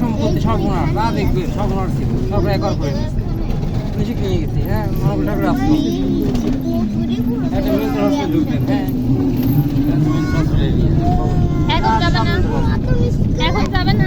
সম্পত্তি সর্বনাশ যা দেখবে সর্বনাশ ছিল সব বেশি কিনে গেছি হ্যাঁ মনে ঠাকুর আসলো এখন যাবে না? এখন যাবে না?